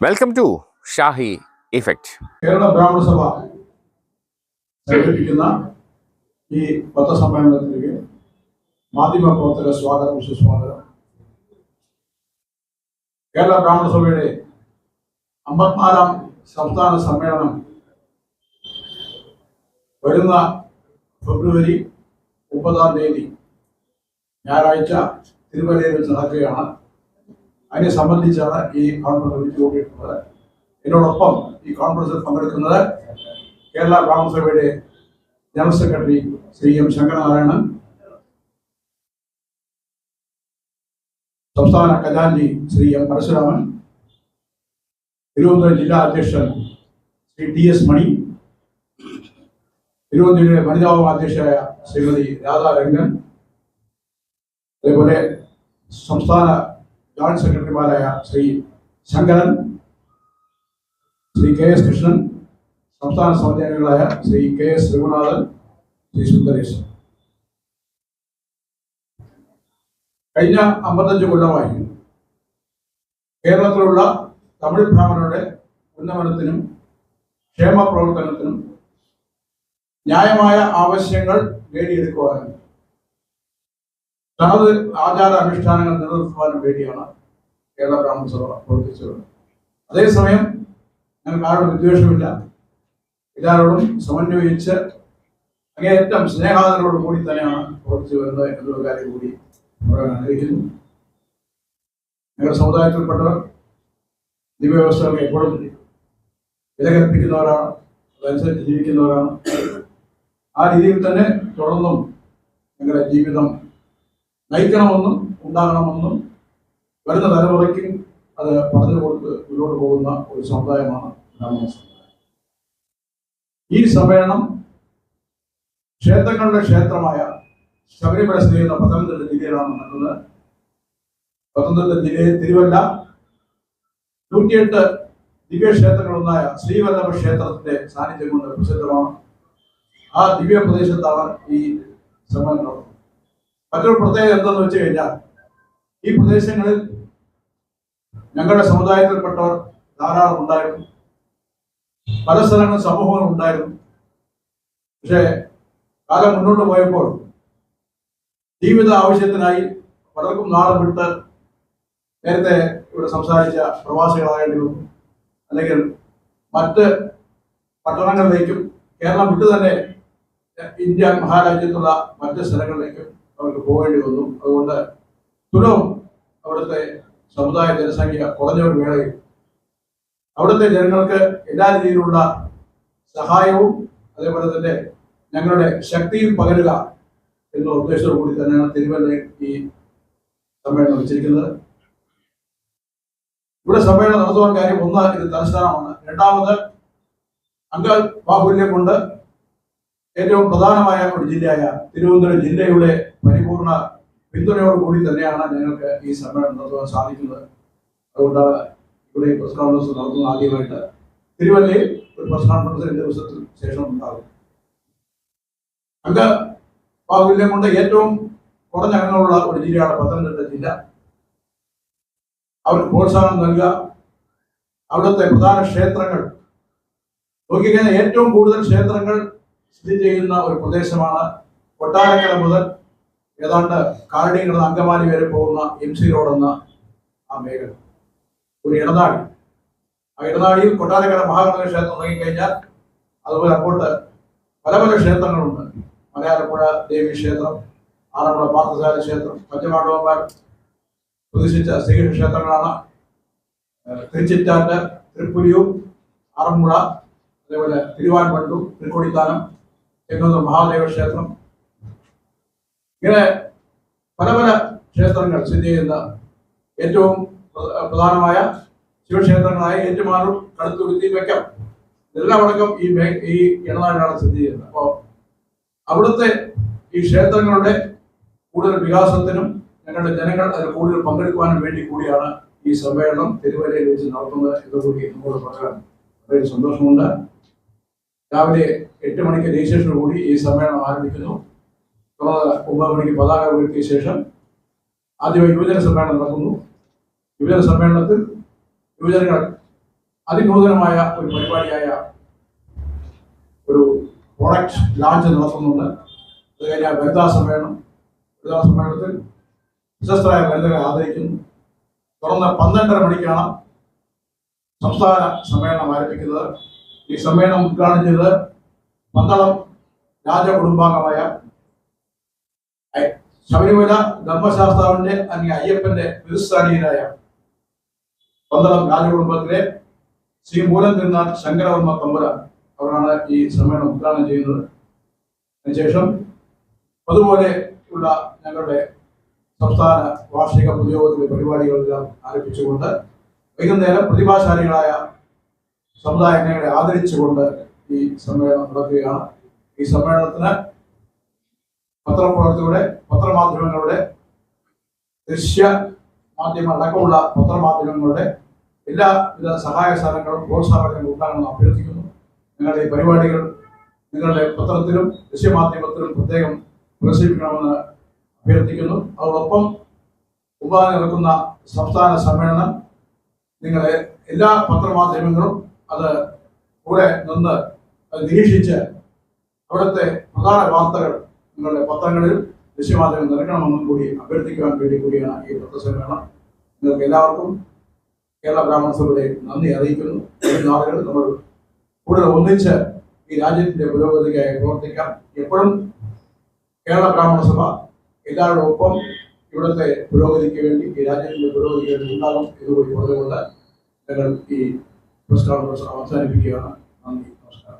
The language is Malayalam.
Welcome to Shahi effect Kerala Brahmana Sabha സംഘടിപ്പിക്കുന്ന ഈ പത്രസമ്മേളനത്തിലേക്ക് മാധ്യമ പ്രവർത്തക സ്വാഗതം സുസ്വാഗതം കേരള ബ്രാഹ്മണ സഭയുടെ അമ്പത്തിനാലാം സംസ്ഥാന സമ്മേളനം വരുന്ന ഫെബ്രുവരി മുപ്പതാം തീയതി ഞായറാഴ്ച തിരുവല്ലയിൽ നടക്കുകയാണ്. അതിനെ സംബന്ധിച്ചാണ് ഈ കോൺഫറൻസ് വിളിച്ചു എന്നോടൊപ്പം ഈ കോൺഫറൻസിൽ പങ്കെടുക്കുന്നത് Kerala ബ്രാഹ്മണസഭയുടെ general secretary Shri M Sankaranarayanan സംസ്ഥാന ഖജാൻജി ശ്രീ എം പരശുരാമൻ തിരുവനന്തപുരം ജില്ലാ അധ്യക്ഷൻ ശ്രീ ടി എസ് മണി തിരുവനന്തപുരം വനിതാ അധ്യക്ഷയായ ശ്രീമതി രാധാരംഗൻ അതേപോലെ സംസ്ഥാന ജോയിന്റ് സെക്രട്ടറിമാരായ ശ്രീ ശങ്കരൻ ശ്രീ കെ എസ് കൃഷ്ണൻ സംസ്ഥാന സമിതി അംഗങ്ങളായ ശ്രീ കെ എസ് രഘുനാഥൻ ശ്രീ സുന്ദരേശ് കഴിഞ്ഞ അമ്പത്തഞ്ച് കൊല്ലമായി കേരളത്തിലുള്ള തമിഴ് ബ്രാഹ്മണരുടെ ഉന്നമനത്തിനും ക്ഷേമ പ്രവർത്തനത്തിനും ന്യായമായ ആവശ്യങ്ങൾ നേടിയെടുക്കുവാനും തനത് ആചാര അനുഷ്ഠാനങ്ങൾ നിലനിർത്തുവാനും വേണ്ടിയാണ് കേരള ബ്രാഹ്മണ സഭ പ്രവർത്തിച്ചത് അതേസമയം ഞാൻ ആരോടും വിദ്വേഷമില്ല. എല്ലാവരോടും സമന്വയിച്ച് അങ്ങേയറ്റം സ്നേഹാദരോട് കൂടി തന്നെയാണ് പ്രവർത്തിച്ചു വരുന്നത് എന്നുള്ള കാര്യം കൂടി പറയാൻ ആഗ്രഹിക്കുന്നു. ഞങ്ങളുടെ സമുദായത്തിൽപ്പെട്ടവർ ദിവ്യവ്യവസ്ഥകൾക്ക് എപ്പോഴും വില കൽപ്പിക്കുന്നവരാണ് അതനുസരിച്ച് ജീവിക്കുന്നവരാണ്. ആ രീതിയിൽ തന്നെ തുടർന്നും ഞങ്ങളുടെ ജീവിതം നയിക്കണമെന്നും ഉണ്ടാകണമെന്നും വരുന്ന തലമുറയ്ക്കും അത് പറഞ്ഞു കൊടുത്ത് മുന്നോട്ട് പോകുന്ന ഒരു സമുദായമാണ് ബ്രാഹ്മണ സമുദായം. ഈ സമ്മേളനം ക്ഷേത്രങ്ങളുടെ ക്ഷേത്രമായ ശബരിമല സ്ഥിതി ചെയ്യുന്ന പത്തനംതിട്ട ജില്ലയിലാണ് നടക്കുന്നത്. പത്തനംതിട്ട ജില്ലയിൽ തിരുവല്ല നൂറ്റിയെട്ട് ദിവ്യക്ഷേത്രങ്ങളൊന്നായ ശ്രീവല്ലഭ ക്ഷേത്രത്തിന്റെ സാന്നിധ്യം കൊണ്ട് പ്രസിദ്ധമാണ്. ആ ദിവ്യ പ്രദേശത്താണ് ഈ സമ്മേളനം മറ്റൊരു പ്രത്യേകത എന്തെന്ന് വെച്ച് കഴിഞ്ഞാൽ ഈ പ്രദേശങ്ങളിൽ ഞങ്ങളുടെ സമുദായത്തിൽപ്പെട്ടവർ ധാരാളം ഉണ്ടായിരുന്നു. പല സ്ഥലങ്ങളിൽ സമൂഹങ്ങൾ ഉണ്ടായിരുന്നു. പക്ഷേ കാലം മുന്നോട്ട് പോയപ്പോൾ ജീവിത ആവശ്യത്തിനായി പലർക്കും നാളെ വിട്ട് നേരത്തെ ഇവിടെ സംസാരിച്ച പ്രവാസികളായിട്ട് വന്നു അല്ലെങ്കിൽ മറ്റ് പട്ടണങ്ങളിലേക്കും കേരളം വിട്ടു തന്നെ ഇന്ത്യ മഹാരാജ്യത്തുള്ള മറ്റ് സ്ഥലങ്ങളിലേക്കും അവർക്ക് പോകേണ്ടി വന്നു. അതുകൊണ്ട് തുലവും അവിടുത്തെ സമുദായ ജനസംഖ്യ കുറഞ്ഞ ഒരു വേളയിൽ അവിടുത്തെ ജനങ്ങൾക്ക് എല്ലാ രീതിയിലുള്ള സഹായവും അതേപോലെ തന്നെ ഞങ്ങളുടെ ശക്തിയും പകരുക എന്ന ഉദ്ദേശത്തോടു കൂടി തന്നെയാണ് തിരുവല്ലയിൽ ഈ സമ്മേളനം വെച്ചിരിക്കുന്നത്. ഇവിടെ സമ്മേളനം നടത്തുവാൻ കാര്യം ഒന്ന് ഇത് തലസ്ഥാനമാണ്. രണ്ടാമത് അംഗ ബാഹുല്യം കൊണ്ട് ഏറ്റവും പ്രധാനമായ ഒരു ജില്ലയായ തിരുവനന്തപുരം ജില്ലയുടെ പരിപൂർണ പിന്തുണയോടുകൂടി തന്നെയാണ് ഞങ്ങൾക്ക് ഈ സമ്മേളനം നടത്തുവാൻ സാധിക്കുന്നത്. അതുകൊണ്ടാണ് ഇവിടെ പ്രസ് കോൺഫറൻസ് നടത്തുന്നത് ആദ്യമായിട്ട്. തിരുവല്ലയിൽ ഒരു പ്രസ് കോൺഫറൻസ് രണ്ട് ദിവസത്തിന് ശേഷം ഉണ്ടാകും. അംഗ ബാഹുല്യം കൊണ്ട് ഏറ്റവും കുറഞ്ഞ അംഗങ്ങളുള്ള ഒരു ജില്ലയാണ് പത്തനംതിട്ട ജില്ല. അവർക്ക് പ്രോത്സാഹനം നൽകുക. അവിടുത്തെ പ്രധാന ക്ഷേത്രങ്ങൾ. നോക്കിക്കഴിഞ്ഞാൽ ഏറ്റവും കൂടുതൽ ക്ഷേത്രങ്ങൾ സ്ഥിതി ചെയ്യുന്ന ഒരു പ്രദേശമാണ് കൊട്ടാരക്കര മുതൽ ഏതാണ്ട് കാലടിയിൽ അങ്കമാലി വരെ പോകുന്ന എം സി റോഡ് എന്ന ആ മേഖല. ഒരു ഇടനാടി ആ ഇടനാടിയിൽ കൊട്ടാരക്കര മഹാഗണ ക്ഷേത്രം തുടങ്ങിക്കഴിഞ്ഞാൽ അതുപോലെ അങ്ങോട്ട് പല പല ക്ഷേത്രങ്ങളുണ്ട്. മലയാളപ്പുഴ ദേവി ക്ഷേത്രം ആറന്മുള പാർത്ഥസാര ക്ഷേത്രം പഞ്ചപാണ്ഡവന്മാർ പ്രതിഷ്ഠിച്ച ശ്രീകൃഷ്ണ ക്ഷേത്രങ്ങളാണ് തിരുച്ചിറ്റാറ്റ് തൃപ്പുലിയൂർ ആറന്മുള അതേപോലെ തിരുവാൻപണ്ടു തൃക്കൊടിത്താനം ചെങ്ങന്നൂർ മഹാദേവ ക്ഷേത്രം ഇങ്ങനെ പല പല ക്ഷേത്രങ്ങൾ സ്ഥിതി ചെയ്യുന്ന ഏറ്റവും പ്രധാനമായ ശിവക്ഷേത്രങ്ങളായ ഏറ്റുമാനൂർ കടുത്തുരുത്തി വെക്കാം. ഇതെല്ലാം അടക്കം ഈ ഈ ഇടനാടിനാണ് സ്ഥിതി ചെയ്യുന്നത്. അപ്പോൾ അവിടുത്തെ ഈ ക്ഷേത്രങ്ങളുടെ കൂടുതൽ വികാസത്തിനും ഞങ്ങളുടെ ജനങ്ങൾ അതിൽ കൂടുതൽ പങ്കെടുക്കുവാനും വേണ്ടി കൂടിയാണ് ഈ സമ്മേളനം തിരുവല്ലയിൽ വെച്ച് നടത്തുന്നത് എന്നുകൂടി നമ്മോട് പറയാൻ വളരെ സന്തോഷമുണ്ട്. രാവിലെ എട്ട് മണിക്ക് രജിസ്ട്രേഷനോടുകൂടി ഈ സമ്മേളനം ആരംഭിക്കുന്നു. ഒമ്പത് മണിക്ക് പതാക ഉയർത്തിയ ശേഷം ആദ്യമായി യുവജന സമ്മേളനം നടക്കുന്നു. യുവജന സമ്മേളനത്തിൽ യുവജനങ്ങൾ അതിനൂതനമായ ഒരു പരിപാടിയായ ഒരു പ്രൊഡക്റ്റ് ലോഞ്ച് നടത്തുന്നുണ്ട്. അത് കഴിഞ്ഞാൽ വനിതാ സമ്മേളനം വനിതാ സമ്മേളനത്തിൽ പ്രശസ്തരായ വനിതകളെ ആദരിക്കുന്നു. തുടർന്ന് പന്ത്രണ്ടര മണിക്കാണ് സംസ്ഥാന സമ്മേളനം ആരംഭിക്കുന്നത്. ഈ സമ്മേളനം ഉദ്ഘാടനം ചെയ്തത് പന്തളം രാജകുടുംബാംഗമായ ശബരിമല ധർമ്മശാസ്താവിന്റെ അല്ലെങ്കിൽ അയ്യപ്പന്റെ ബിരുസ്ഥാനീയനായ പന്തളം രാജകുടുംബത്തിലെ ശ്രീ മൂലം തിരുനാൾ ശങ്കരവർമ്മ തമ്പുരാൻ അവരാണ് ഈ സമ്മേളനം ഉദ്ഘാടനം ചെയ്യുന്നത്. അതിനുശേഷം അതുപോലെ ഉള്ള ഞങ്ങളുടെ സംസ്ഥാന വാർഷിക പൊതുയോഗത്തിലെ പരിപാടികളെല്ലാം ആരംഭിച്ചുകൊണ്ട് വൈകുന്നേരം പ്രതിഭാശാലികളായ സമുദായങ്ങളെ ആദരിച്ചുകൊണ്ട് ഈ സമ്മേളനം നടക്കുകയാണ്. ഈ സമ്മേളനത്തിന് പത്രപ്രവർത്തകരുടെ പത്രമാധ്യമങ്ങളുടെ ദൃശ്യ മാധ്യമ അടക്കമുള്ള പത്രമാധ്യമങ്ങളുടെ എല്ലാവിധ സഹായ സ്ഥാനങ്ങളും പ്രോത്സാഹനങ്ങളും ഉണ്ടാകണമെന്ന് അഭ്യർത്ഥിക്കുന്നു. നിങ്ങളുടെ ഈ പരിപാടികൾ നിങ്ങളുടെ പത്രത്തിലും ദൃശ്യമാധ്യമത്തിലും പ്രത്യേകം പ്രദർശിപ്പിക്കണമെന്ന് അഭ്യർത്ഥിക്കുന്നു. അതോടൊപ്പം ഉപാധി നടക്കുന്ന സംസ്ഥാന സമ്മേളനം നിങ്ങളെ എല്ലാ പത്രമാധ്യമങ്ങളും അത് കൂടെ നിന്ന് നിരീക്ഷിച്ച് അവിടുത്തെ പ്രധാന വാർത്തകൾ നിങ്ങളുടെ പത്രങ്ങളിൽ ദൃശ്യമാധ്യമം നിറക്കണമെന്നും കൂടി അഭ്യർത്ഥിക്കുവാൻ വേണ്ടി കൂടിയാണ് ഈ പത്രസമ്മേളനം. നിങ്ങൾക്ക് എല്ലാവർക്കും കേരള ബ്രാഹ്മണ സഭയുടെ നന്ദി അറിയിക്കുന്നു. നാളുകൾ നമ്മൾ കൂടുതൽ ഒന്നിച്ച് ഈ രാജ്യത്തിന്റെ പുരോഗതിക്കായി പ്രവർത്തിക്കാം. എപ്പോഴും കേരള ബ്രാഹ്മണ സഭ എല്ലാവരുടെ ഒപ്പം ഇവിടുത്തെ പുരോഗതിക്ക് വേണ്ടി ഈ രാജ്യത്തിന്റെ പുരോഗതിക്ക് വേണ്ടി ഉണ്ടാകും എന്നുകൂടി പറഞ്ഞുകൊണ്ട് ഞങ്ങൾ ഈ പ്രസ്താവന അവസാനിപ്പിക്കുകയാണ്. നന്ദി നമസ്കാരം.